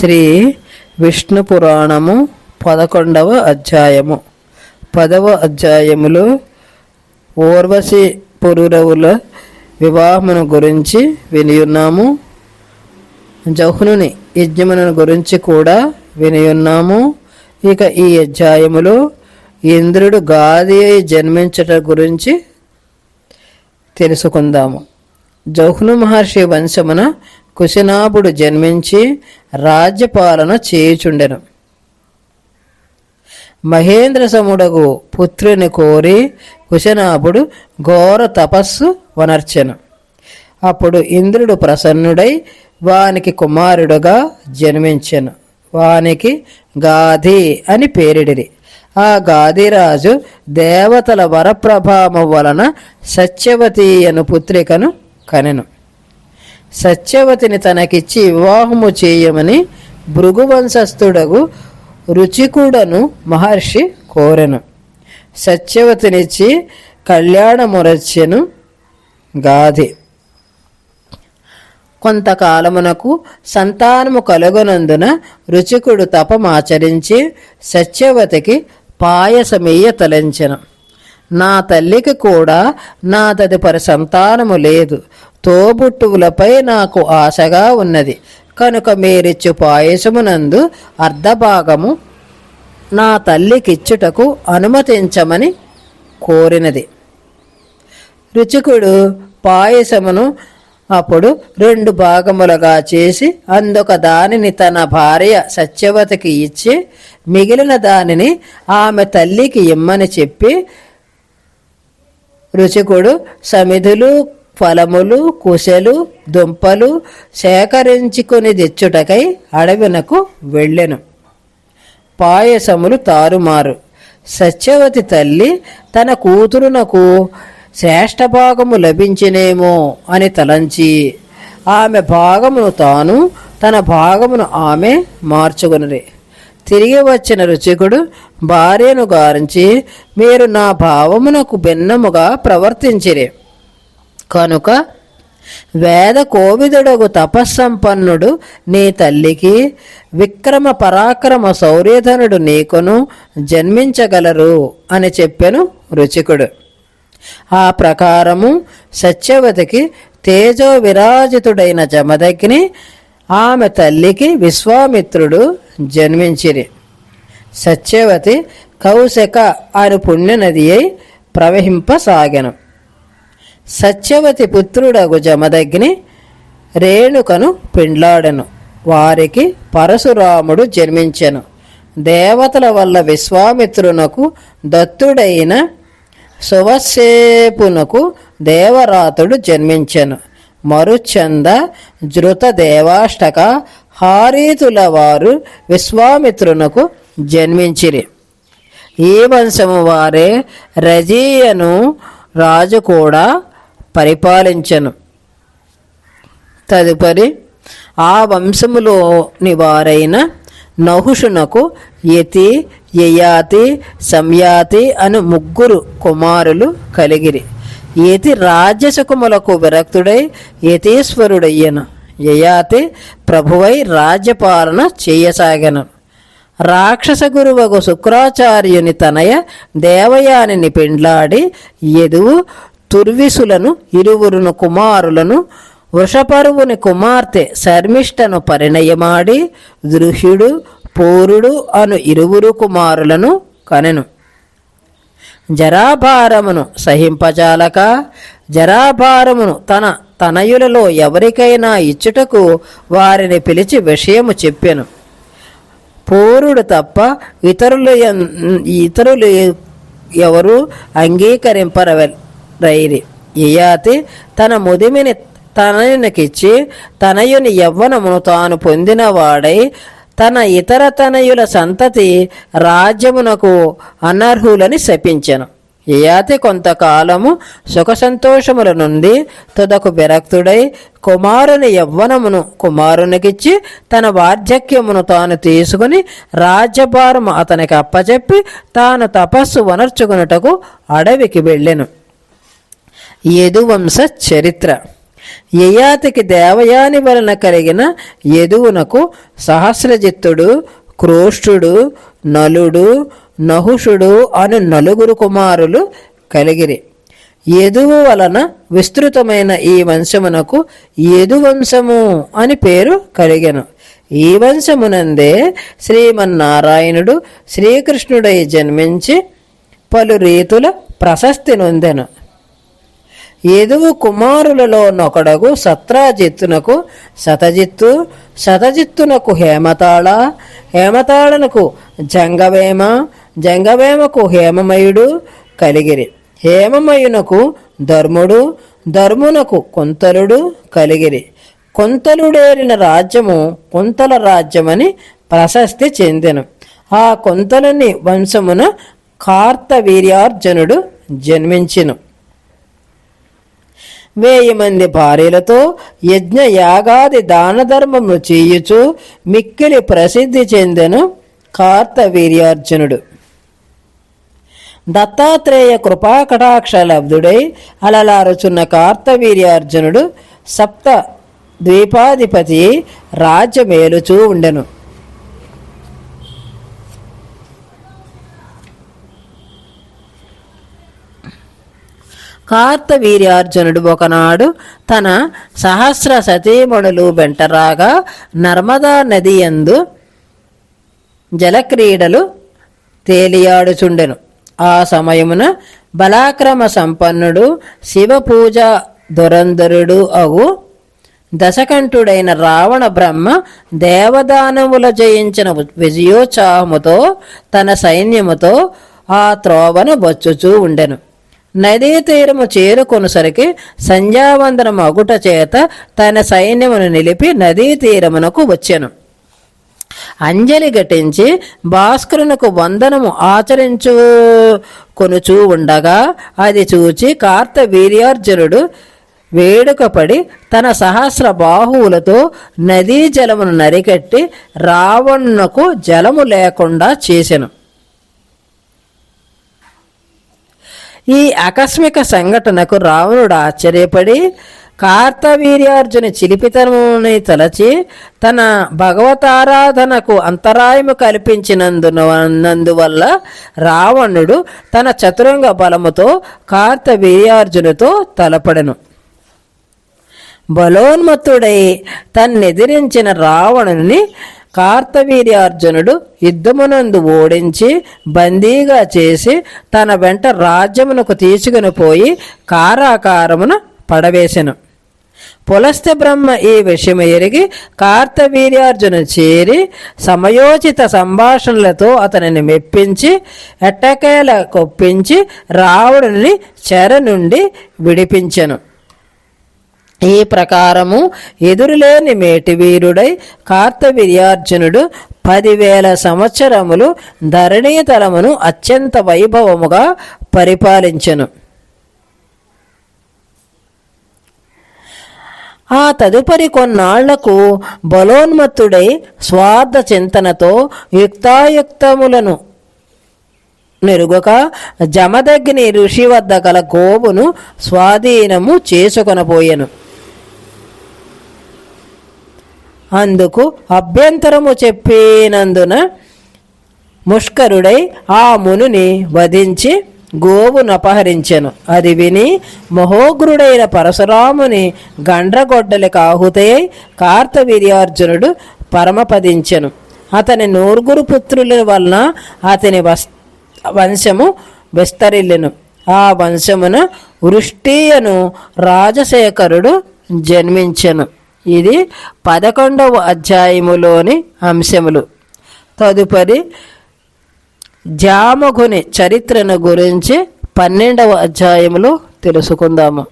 శ్రీ విష్ణు పురాణము పదకొండవ అధ్యాయము. పదవ అధ్యాయములో ఊర్వశి పురురవుల వివాహమును గురించి వినియున్నాము. జహ్నుని యజ్ఞమును గురించి కూడా వినియున్నాము. ఇక ఈ అధ్యాయములో ఇంద్రుడు గాది అయి జన్మించట గురించి తెలుసుకుందాము. జౌహ్ను మహర్షి వంశమున కుశనాభుడు జన్మించి రాజ్యపాలన చేయుచుండెను. మహేంద్ర సముడకు పుత్రుని కోరి కుశనాభుడు ఘోర తపస్సు వనర్చెను. అప్పుడు ఇంద్రుడు ప్రసన్నుడై వానికి కుమారుడుగా జన్మించెను. వానికి గాధి అని పేరిడిరి. ఆ గాదిరాజు దేవతల వరప్రభావం వలన సత్యవతి అను పుత్రికను కనెను. సత్యవతిని తనకిచ్చి వివాహము చేయమని భృగువంశస్థుడగు రుచికుడను మహర్షి కోరెను. సత్యవతినిచ్చి కళ్యాణమురచ్చెను గాది. కొంతకాలమునకు సంతానము కలుగనందున రుచికుడు తపమాచరించి సత్యవతికి పాయసమీయ తలంచెను. నా తల్లికి కూడా నా తదుపరి సంతానము లేదు. తోబుట్టువులపై నాకు ఆశగా ఉన్నది. కనుక మీరిచ్చు పాయసమునందు అర్ధభాగము నా తల్లికిచ్చుటకు అనుమతించమని కోరినది. రుచికుడు పాయసమును అప్పుడు రెండు భాగములుగా చేసి అందొక దానిని తన భార్య సత్యవతికి ఇచ్చి మిగిలిన దానిని ఆమె తల్లికి ఇమ్మని చెప్పి రుచికుడు సమిధులు ఫలములు కుశలు దుంపలు సేకరించుకొని తెచ్చుటకై అడవినకు వెళ్ళెను. పాయసములు తారుమారు. సత్యవతి తల్లి తన కూతురునకు శ్రేష్ట భాగము లభించినేమో అని తలంచి ఆమె భాగమును తాను తన భాగమును ఆమె మార్చుకునరి. తిరిగి వచ్చిన రుచికుడు భార్యను గారించి మీరు నా భావమునకు భిన్నముగా ప్రవర్తించిరే. కనుక వేద కోవిదుడగు తపస్సంపన్నుడు నీ తల్లికి విక్రమ పరాక్రమ శౌర్యధనుడు నీకును జన్మించగలరు అని చెప్పెను రుచికుడు. ఆ ప్రకారము సత్యవతికి తేజో విరాజితుడైన జమదగ్ని ఆమె తల్లికి విశ్వామిత్రుడు జన్మించిరి. సత్యవతి కౌశక అను పుణ్యనది అయి ప్రవహింపసాగెను. సత్యవతి పుత్రుడగు జమదగ్ని రేణుకను పిండ్లాడెను. వారికి పరశురాముడు జన్మించెను. దేవతల వల్ల విశ్వామిత్రునకు దత్తుడైన సువసేపునకు దేవరాతుడు జన్మించెను. మరుచంద ధృత దేవాష్టక హారీతుల వారు విశ్వామిత్రునకు జన్మించిరి. ఈ వంశము వారే రజీయను రాజు కూడా పరిపాలించను. తదుపరి ఆ వంశములోని వారైన నహుషునకు యతి యయాతి సంయాతి అను ముగ్గురు కుమారులు కలిగిరి. యతి రాజ్యసుకుములకు విరక్తుడై యతీశ్వరుడయ్యను. యయాతి ప్రభువై రాజ్యపాలన చేయసాగను. రాక్షస గురువగు శుక్రాచార్యుని తనయ దేవయానిని పెండ్లాడి యదువు తుర్విసులను ఇరువురును కుమారులను వృషపరువుని కుమార్తె శర్మిష్టను పరిణయమాడి దృహ్యుడు పూరుడు అను ఇరువురు కుమారులను కనెను. జరాభారమును సహింపజాలక జరాభారమును తన తనయులలో ఎవరికైనా ఇచ్చుటకు వారిని పిలిచి విషయము చెప్పెను. పూరుడు తప్ప ఇతరులు ఎన్- ఇతరులు ఎవరు అంగీకరింపరైరి ఇయాతి తన ముదిమిని తనయునికిచ్చి తనయుని యవ్వనమును తాను పొందినవాడై తన ఇతర తనయుల సంతతి రాజ్యమునకు అనర్హులని శపించెను. యయాతి కొంతకాలము సుఖ సంతోషముల నుండి తుదకు విరక్తుడై కుమారుని యవ్వనమును కుమారునికిచ్చి తన వార్ధక్యమును తాను తీసుకుని రాజ్యభారము అతనికి అప్పచెప్పి తాను తపస్సు వనర్చుకున్నటకు అడవికి వెళ్ళెను. యదువంశ చరిత్ర. యయాతికి దేవయాని వలన కలిగిన యదువునకు సహస్రజిత్తుడు క్రోష్ఠుడు నలుడు నహుషుడు అను నలుగురు కుమారులు కలిగిరి. యదువు వలన విస్తృతమైన ఈ వంశమునకు యదువంశము అని పేరు కలిగెను. ఈ వంశమునందే శ్రీమన్నారాయణుడు శ్రీకృష్ణుడై జన్మించి పలు రీతుల ప్రశస్తి నొందెను. యదువు కుమారులలో నొకడగు సత్రాజిత్తునకు శతజిత్తు శతజిత్తునకు హేమతాళ హేమతాళనకు జంగవేమ జంగవేమకు హేమమయుడు కలిగిరి. హేమమయునకు ధర్ముడు ధర్మునకు కుంతలుడు కలిగిరి. కొంతలుడేరిన రాజ్యము కుంతల రాజ్యమని ప్రశస్తి చెందెను. ఆ కొంతలని వంశమున కార్తవీర్యార్జునుడు జన్మించెను. వేయి మంది భార్యలతో యజ్ఞ యాగాది దాన ధర్మములు చేయుచు మిక్కిలి ప్రసిద్ధి చెందెను కార్తవీర్యార్జునుడు. దత్తాత్రేయ కృపాకటాక్ష లబ్ధుడై అలలారుచున్న కార్తవీర్యార్జునుడు సప్త ద్వీపాధిపతి రాజ్యమేలుచూ ఉండెను. కార్తవీర్యార్జునుడు ఒకనాడు తన సహస్ర సతీమణులు వెంటరాగా నర్మదా నది యందు జలక్రీడలు తేలియాడుచుండెను. ఆ సమయమున బలాక్రమ సంపన్నుడు శివపూజ దురంధరుడు అగు దశకంఠుడైన రావణ బ్రహ్మ దేవదానముల జయించిన విజయోత్సాహముతో తన సైన్యముతో ఆ త్రోవను బొచ్చుచూ ఉండెను. నదీ తీరము చేరుకొనుసరికి సంధ్యావందనం అగుట చేత తన సైన్యమును నిలిపి నదీ తీరమునకు వచ్చెను. అంజలి ఘటించి భాస్కరునకు వందనము ఆచరించు కొనుచూ ఉండగా అది చూచి కార్త వీర్యార్జునుడు వేడుకపడి తన సహస్ర బాహువులతో నదీ జలమును నరికట్టి రావణునకు జలము లేకుండా చేసెను. ఈ ఆకస్మిక సంఘటనకు రావణుడు ఆశ్చర్యపడి కార్తవీర్యార్జున చిలిపితనముని తలచి తన భగవతారాధనకు అంతరాయము కల్పించినందునందువల్ల రావణుడు తన చతురంగ బలముతో కార్తవీర్యార్జునుతో తలపడెను. బలోన్మత్తుడై తన్నెదిరించిన రావణుని కార్తవీర్యార్జునుడు యుద్ధమునందు ఓడించి బందీగా చేసి తన వెంట రాజ్యమునకు తీసుకుని పోయి కారాకారమున పడవేశను పులస్త్య బ్రహ్మ ఈ విషయం ఎరిగి కార్తవీర్యార్జును చేరి సమయోచిత సంభాషణలతో అతనిని మెప్పించి ఎట్టకేల కొప్పించి రావణుని చెర నుండి విడిపించెను. ఈ ప్రకారము ఎదురులేని మేటి వీరుడై కార్తవీర్యార్జునుడు పదివేల సంవత్సరములు ధరణీతలమును అత్యంత వైభవముగా పరిపాలించెను. ఆ తదుపరి కొన్నాళ్ళకు బలోన్మత్తుడై స్వార్థ చింతనతో యుక్తాయుక్తములను నెరుగక జమదగ్ని ఋషి వద్ద గల గోవును స్వాధీనము చేసుకొనబోయెను. అందుకు అభ్యంతరము చెప్పినందున ముష్కరుడై ఆ మునుని వధించి గోవును అపహరించెను. అది విని మహోగ్రుడైన పరశురాముని గండ్రగొడ్డలి కాహుతయై కార్తవీర్యార్జునుడు పరమపదించెను. అతని నూరుగురు పుత్రుల వలన అతని వస్ వంశము విస్తరిల్లెను. ఆ వంశమున వృష్టియను రాజశేఖరుడు జన్మించెను. ఇది పదకొండవ అధ్యాయములోని అంశములు. తదుపరి జామకుని చరిత్రను గురించి పన్నెండవ అధ్యాయములో తెలుసుకుందాము.